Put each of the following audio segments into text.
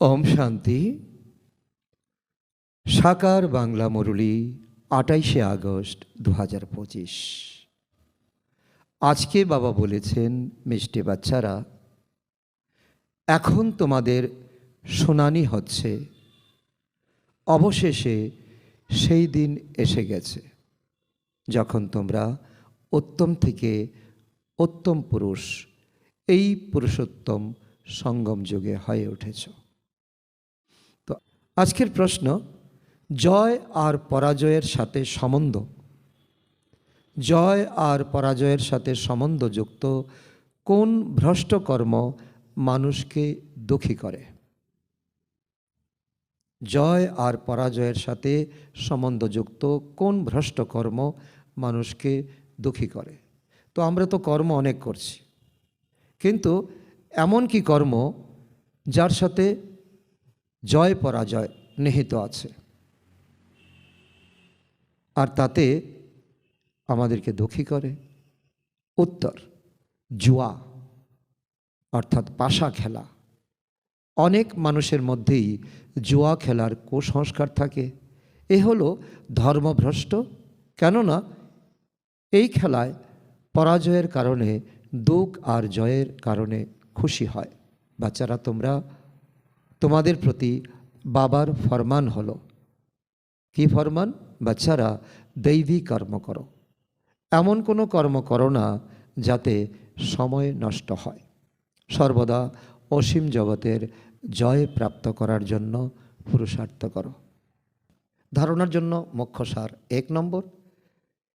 ওম শান্তি। সাকার বাংলা মুরলী, আটাইশে আগস্ট দু হাজার পঁচিশ। আজকে বাবা বলেছেন, মিষ্টি বাচ্চারা, এখন তোমাদের শুনানি হচ্ছে। অবশেষে সেই দিন এসে গেছে, যখন তোমরা উত্তম থেকে উত্তম পুরুষ, এই পুরুষোত্তম সঙ্গম যুগে হয়ে উঠেছ। আজকের প্রশ্ন, জয় আর পরাজয়ের সাথে সম্বন্ধ। জয় আর পরাজয়ের সাথে সম্বন্ধযুক্ত কোন ভ্রষ্ট কর্ম মানুষকে দুঃখী করে? জয় আর পরাজয়ের সাথে সম্বন্ধযুক্ত কোন ভ্রষ্ট কর্ম মানুষকে দুঃখী করে? তো আমরা তো কর্ম অনেক করছি। কিন্তু এমন কি কর্ম যার সাথে জয় পরাজয় নিহিত আছে। আর তাতে আমাদেরকে দুঃখী করে। উত্তর, জুয়া, অর্থাৎ পাশা খেলা। অনেক মানুষের মধ্যেই জুয়া খেলার কুসংস্কার থাকে। এ হলো ধর্মভ্রষ্ট। কেননা এই খেলায় পরাজয়ের কারণে দুঃখ আর জয়ের কারণে খুশি হয়। বাচ্চারা, তোমরা তোমাদের প্রতি বাবার ফরমান হলো। কি ফরমান? বাচ্চারা, দৈবী কর্ম করো। এমন কোনো কর্ম করো না যাতে সময় নষ্ট হয়। সর্বদা অসীম জগতের জয় প্রাপ্ত করার জন্য পুরুষার্থ করো। ধারণার জন্য মুখ্য সার এক নম্বর।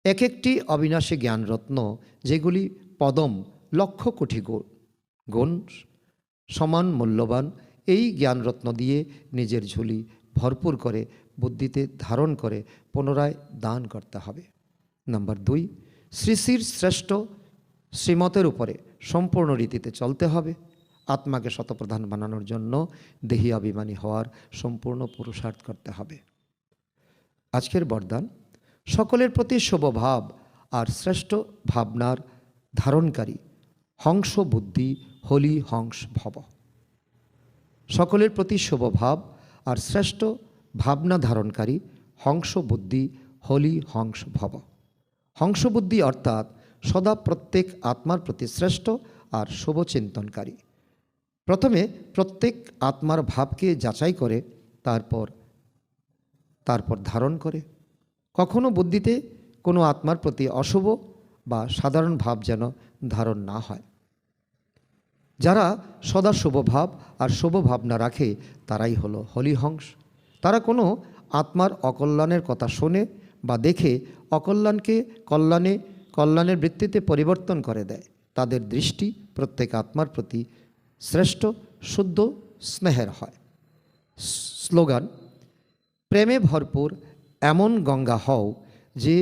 এক একটি অবিনাশী জ্ঞানরত্ন, যেগুলি পদম লক্ষ কোটি গুণ, সমান মূল্যবান এই জ্ঞানরত্ন দিয়ে নিজের ঝুলি ভরপুর করে বুদ্ধিতে ধারণ করে পুনরায় দান করতে হবে। নাম্বার দুই শ্রী শ্রীর শ্রেষ্ঠ শ্রীমতের উপরে সম্পূর্ণ রীতিতে চলতে হবে। আত্মাকে শতপ্রধান বানানোর জন্য দেহি অভিমানী হওয়ার সম্পূর্ণ পুরুষার্থ করতে হবে। আজকের বরদান, সকলের প্রতি শুভভাব আর শ্রেষ্ঠ ভাবনার ধারণকারী হংস বুদ্ধি হলি হংস ভব। সকলের প্রতি শুভভাব আর শ্রেষ্ঠ ভাবনা ধারণকারী হংস বুদ্ধি হলি হংস ভব হংস বুদ্ধি অর্থাৎ সদা প্রত্যেক আত্মার প্রতি শ্রেষ্ঠ আর শুভচিন্তনকারী। প্রথমে প্রত্যেক আত্মার ভাবকে যাচাই করে, তারপর তারপর ধারণ করে। কখনো বুদ্ধিতে কোনো আত্মার প্রতি অশুভ বা সাধারণ ভাব যেন ধারণ না হয়। যারা সদা শুভ ভাব আর শুভ ভাবনা রাখে, তারাই হলো হলিহংস। তারা কোনো আত্মার অকল্যাণের কথা শোনে বা দেখে অকল্যাণকে কল্যাণে, কল্যাণের বৃত্তিতে পরিবর্তন করে দেয়। তাদের দৃষ্টি প্রত্যেক আত্মার প্রতি শ্রেষ্ঠ, শুদ্ধ, স্নেহের হয়। স্লোগান, প্রেমে ভরপুর এমন গঙ্গা হও যে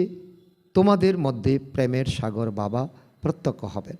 তোমাদের মধ্যে প্রেমের সাগর বাবা প্রত্যক্ষ হবেন।